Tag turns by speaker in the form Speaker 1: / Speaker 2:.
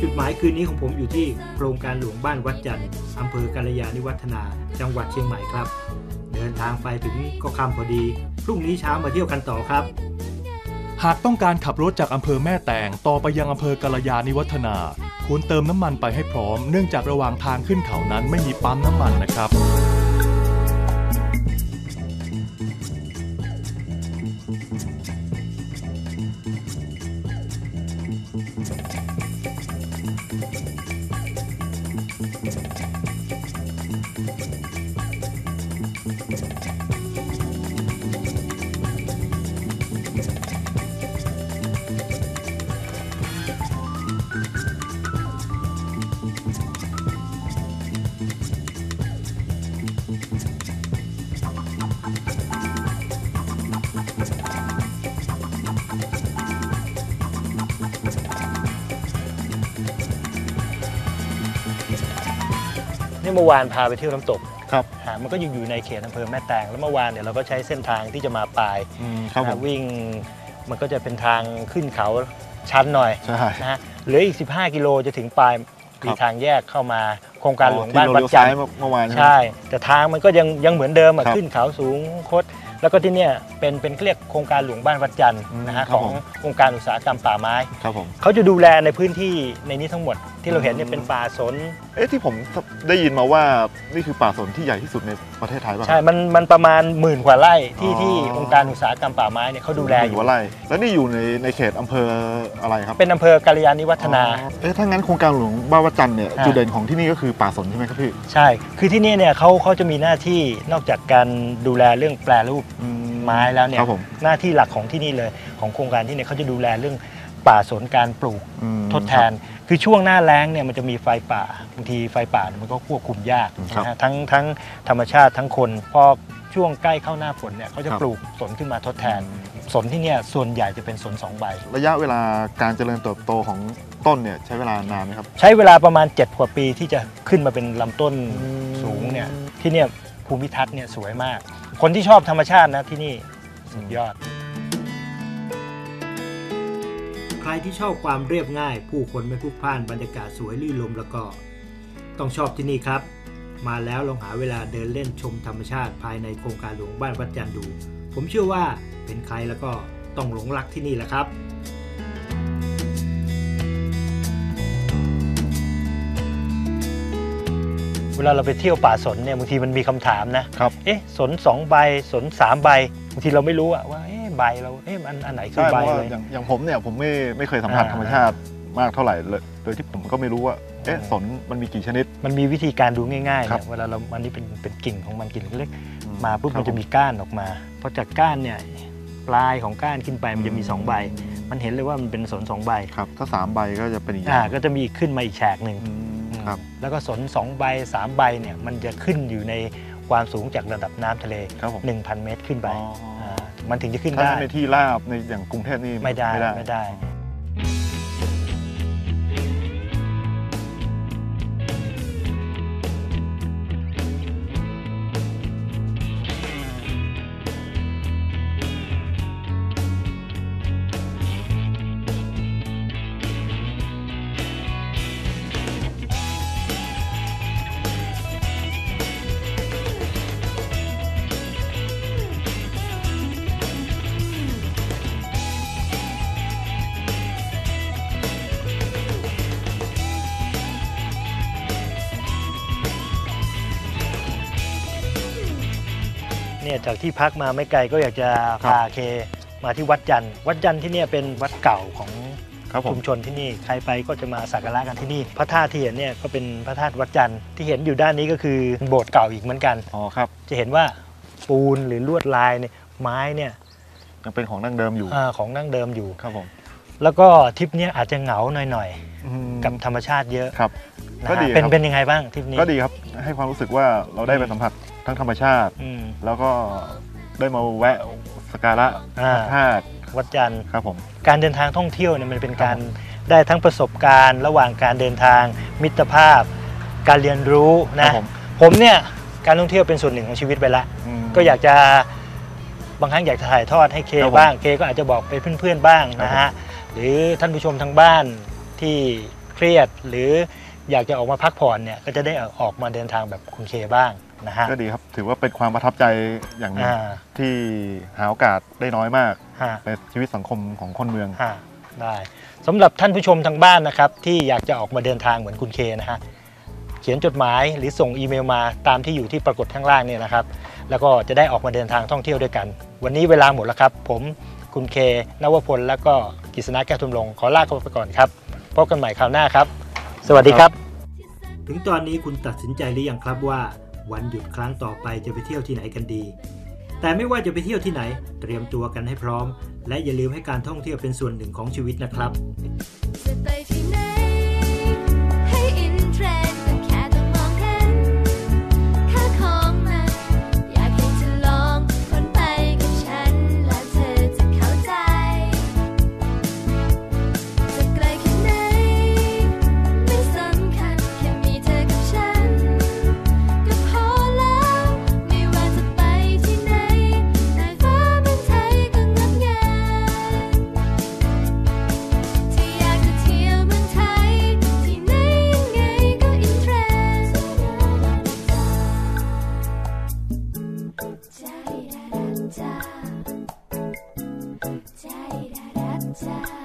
Speaker 1: จุดหมายคืนนี้ของผมอยู่ที่โครงการหลวงบ้านวัดจันทร์อำเภอกาลยานิวัฒนา จังหวัดเชียงใหม่ครับ เดินทางไปถึงก็ค่ำพอดี พรุ่งนี้เช้ามาเที่ยวกันต่อครับ
Speaker 2: หากต้องการขับรถจากอำเภอแม่แตงต่อไปยังอำเภอกาลยานิวัฒนา ควรเติมน้ำมันไปให้พร้อม เนื่องจากระหว่างทางขึ้นเขานั้นไม่มีปั๊มน้ำมันนะครับ
Speaker 1: นี่เมื่อวานพาไปเที่ยวน้ำตก
Speaker 3: ครับ
Speaker 1: หามันก็อยู่อยู่ในเขตอำเภอแม่แตงแล้วเมื่อวานเนี่ยเราก็ใช้เส้นทางที่จะมาปลาย
Speaker 3: อืมครับผ
Speaker 1: นะ
Speaker 3: ม
Speaker 1: วิ่งมันก็จะเป็นทางขึ้นเขาชันหน่อย
Speaker 3: ใช่
Speaker 1: นะฮะเหลืออีก 15 กิโลจะถึงปลาย
Speaker 3: ครับ
Speaker 1: มีทางแยกเข้ามาโครงการหลวงบ้าน
Speaker 3: ที่เร
Speaker 1: วัด
Speaker 3: เลี้ยว
Speaker 1: จั
Speaker 3: ซ้านย
Speaker 1: ทร์
Speaker 3: เมื่อวานใช่ไหม
Speaker 1: ใช่ แต่ทางมันก็ยังยังเหมือนเดิมอะ
Speaker 3: ครับ
Speaker 1: ขึ้นเขาสูงคดแล้วก็ที่เนี่ยเป็นเป็นเรียกโครงการหลวงบ้านวัดจันทร์
Speaker 3: อืม
Speaker 1: นะฮะ
Speaker 3: ครั
Speaker 1: ข
Speaker 3: บ
Speaker 1: อง
Speaker 3: ผม
Speaker 1: องค์การอุตสาหกรรมป่าไม้
Speaker 3: ครับผม
Speaker 1: เขาจะดูแลในพื้นที่ในนี้ทั้งหมดที่เราเห็นเนี่ย
Speaker 3: อืม
Speaker 1: เป็นป่าสน
Speaker 3: เอ๊ะที่ผมได้ยินมาว่านี่คือป่าสนที่ใหญ่ที่สุดในประเทศไทยป่ะ
Speaker 1: ใช่ มัน มันประมาณหมื่นกว่าไร่ที่
Speaker 3: อ๋อ
Speaker 1: ที่องค์การอุตสาหกรรมป่าไม้เนี่ยเขาดูแลอ
Speaker 3: ห
Speaker 1: ยู่
Speaker 3: นึ่งว่าไร่แล้วนี่อยู่ในในเขตอำเภออะไรครับ
Speaker 1: เป็นอำเภอกาลยานิวัฒนา
Speaker 3: อ๋อเอ๊ะถ้างั้นโครงการหลวงบ้านวัดจันทร์เนี่ย
Speaker 1: อ่า
Speaker 3: จุดเด่นของที่นี่ก็คือป่าสนใช่ไหมครับพี่
Speaker 1: ใช่ คือที่นี่เนี่ยเขาเขาจะมีหน้าที่นอกจากการดูแลเรื่องแปรรูป
Speaker 3: อืม
Speaker 1: ไม้แล้วเนี่ย
Speaker 3: ครับผม
Speaker 1: หน้าที่หลักของที่นี่เลย ของโครงการที่เนี่ยเขาจะดูแลเรื่องป่าสนการปลูก
Speaker 3: อืม
Speaker 1: ทดแทน คือช่วงหน้าแล้งเนี่ยมันจะมีไฟป่าบางทีไฟป่าเนี่ยมันก็ควบคุมยาก
Speaker 3: ครับ
Speaker 1: นะฮะทั้งทั้งธรรมชาติทั้งคนพอช่วงใกล้เข้าหน้าฝนเนี่ยเขาจะ
Speaker 3: ครับ
Speaker 1: ปลูกสนขึ้นมาทดแทน สนที่เนี่ยส่วนใหญ่จะเป็นสนสองใบ
Speaker 3: ระยะเวลาการเจริญเติบโตของต้นเนี่ยใช้เวลานานไหมครับ
Speaker 1: ใช้เวลาประมาณ 7 กว่าปีที่จะขึ้นมาเป็นลำต้น
Speaker 3: อืม
Speaker 1: สูงเนี่ยที่เนี่ยภูมิทัศน์เนี่ยสวยมาก คนที่ชอบธรรมชาตินะที่นี่สุดยอด ใครที่ชอบความเรียบง่าย ผู้คนไม่พลุกพล่านบรรยากาศสวยลื่นลมแล้วก็ ต้องชอบที่นี่ครับ มาแล้วลองหาเวลาเดินเล่นชมธรรมชาติภายในโครงการหลวงบ้านวัดจันดู ผมเชื่อว่าเป็นใครแล้วก็ต้องหลงรักที่นี่แหละครับ เวลาเราไปเที่ยวป่าสนเนี่ยบางทีมันมีคำถามนะ
Speaker 3: ครับ
Speaker 1: เอ๊ะสนสองใบสนสามใบบางทีเราไม่รู้อะว่าเอ๊ะใบเราเอ๊ะอันอันไหนคือ
Speaker 3: ใช่เพ
Speaker 1: ใบ
Speaker 3: ราะว่า
Speaker 1: เลย
Speaker 3: อย่างอย่างผมเนี่ยผมไม่ไม่เคยสัมผัส
Speaker 1: อ่า
Speaker 3: ธรรมชาติมากเท่าไหร่เลยโดยที่ผมก็ไม่รู้ว่าเอ๊ะสนมันมีกี่ชนิด
Speaker 1: มันมีวิธีการดูง่ายๆ
Speaker 3: ครั
Speaker 1: เนี่
Speaker 3: บ
Speaker 1: ยเวลาเราอันนี้เป็นเป็นกิ่งของมันกิ่งเล็ก
Speaker 3: อื
Speaker 1: ๆมาปุ๊บ
Speaker 3: ครับ
Speaker 1: มันจะมีก้านออกมาพอจากก้านเนี่ยปลายของก้านขึ้นไปมันจะมีสองใบ มันเห็นเลยว่ามันเป็นสนสองใบ
Speaker 3: ครับถ้าสามใบก็จะเป็นอีกอย่า
Speaker 1: อ่างก็จะมีขึ้นมาอีกแฉกหนึ่ง
Speaker 3: อืม ครับ
Speaker 1: แล้วก็สนสองใบสามใบเนี่ยมันจะขึ้นอยู่ในความสูงจากระดับน้ำทะเล
Speaker 3: ครับผม
Speaker 1: 1,000 เมตรขึ้นไป
Speaker 3: อ๋ออ่า
Speaker 1: มันถึงจะขึ้น
Speaker 3: ถ้า
Speaker 1: ได้
Speaker 3: ในที่ราบในอย่างกรุงเทพนี่
Speaker 1: ไม่ได้ไม่ได้ เนี่ยจากที่พักมาไม่ไกลก็อยากจะพาเคมาที่วัดจันทร์วัดจันทร์ที่เนี่ยเป็นวัดเก่าของ
Speaker 3: ครับผ
Speaker 1: ชุ
Speaker 3: ม
Speaker 1: มชนที่นี่ใครไปก็จะมาสักการะกันที่นี่ พระธาตุที่เห็นเนี่ยก็เป็นพระธาตุวัดจันทร์ที่เห็นอยู่ด้านนี้ก็คือโบสถ์เก่าอีกเหมือนกัน
Speaker 3: อ๋อครับ
Speaker 1: จะเห็นว่าปูนหรือลวดลายเนี่ยไม้เนี่ย
Speaker 3: ยังเป็นของดั้งเดิมอยู่
Speaker 1: อาของนั่งเดิมอยู่
Speaker 3: ครับผม
Speaker 1: แล้วก็ทริปเนี้ยอาจจะเหงาหน่อย
Speaker 3: อืม
Speaker 1: ๆกับธรรมชาติเยอะ
Speaker 3: ครับ
Speaker 1: นะ
Speaker 3: ก็
Speaker 1: ฮะ
Speaker 3: ดี
Speaker 1: เป็น
Speaker 3: ครับ
Speaker 1: เป็นยังไงบ้างทริปนี้
Speaker 3: ก็ดีครับ ให้ความรู้สึกว่าเราได้ไปสัมผัส ทั้งธรรมชาติ
Speaker 1: อืม
Speaker 3: แล้วก็ได้มาแวะสักการะ
Speaker 1: อ่า
Speaker 3: พระธาตุ
Speaker 1: วัดจันทร์
Speaker 3: ครับผม
Speaker 1: การเดินทางท่องเที่ยวเนี่ยมันเป็น
Speaker 3: ครับ
Speaker 1: การได้ทั้งประสบการณ์ ระหว่างการเดินทาง มิตรภาพ การเรียนรู้
Speaker 3: ครั
Speaker 1: นะ
Speaker 3: บผม
Speaker 1: ผมเนี่ยการท่องเที่ยวเป็นส่วนหนึ่งของชีวิตไปละ
Speaker 3: อืม
Speaker 1: ก็อยากจะบางครั้งอยากจะถ่ายทอดให้เค
Speaker 3: ครับผม
Speaker 1: บ้าง เคก็อาจจะบอกไปเพื่อนๆบ้างนะ
Speaker 3: ครั
Speaker 1: ฮะ
Speaker 3: บ
Speaker 1: หรือท่านผู้ชมทางบ้านที่เครียดหรืออยากจะออกมาพักผ่อนเนี่ยก็จะได้ออกมาเดินทางแบบคุณเคบ้าง นะฮะ
Speaker 3: ก็ดีครับ ถือว่าเป็นความประทับใจอย่างหนึ่ง
Speaker 1: อ่า
Speaker 3: ที่หาโอกาสได้น้อยมาก
Speaker 1: ฮะ
Speaker 3: ในชีวิตสังคมของคนเมือง
Speaker 1: ฮะได้สำหรับท่านผู้ชมทางบ้านนะครับ ที่อยากจะออกมาเดินทางเหมือนคุณเคนะฮะเขียนจดหมายหรือส่งอีเมลมาตามที่อยู่ที่ปรากฏข้างล่างเนี่ยนะครับ แล้วก็จะได้ออกมาเดินทางท่องเที่ยวด้วยกัน วันนี้เวลาหมดแล้วครับ ผมคุณเคนวพลแล้วก็กฤษณะแก้วทุมลงขอลาไปก่อนครับพบกันใหม่คราวหน้าครับ สวัสดีครับ ถึงตอนนี้คุณตัดสินใจหรือยังครับว่า วันหยุดครั้งต่อไปจะไปเที่ยวที่ไหนกันดี แต่ไม่ว่าจะไปเที่ยวที่ไหน เตรียมตัวกันให้พร้อม และอย่าลืมให้การท่องเที่ยวเป็นส่วนหนึ่งของชีวิตนะครับา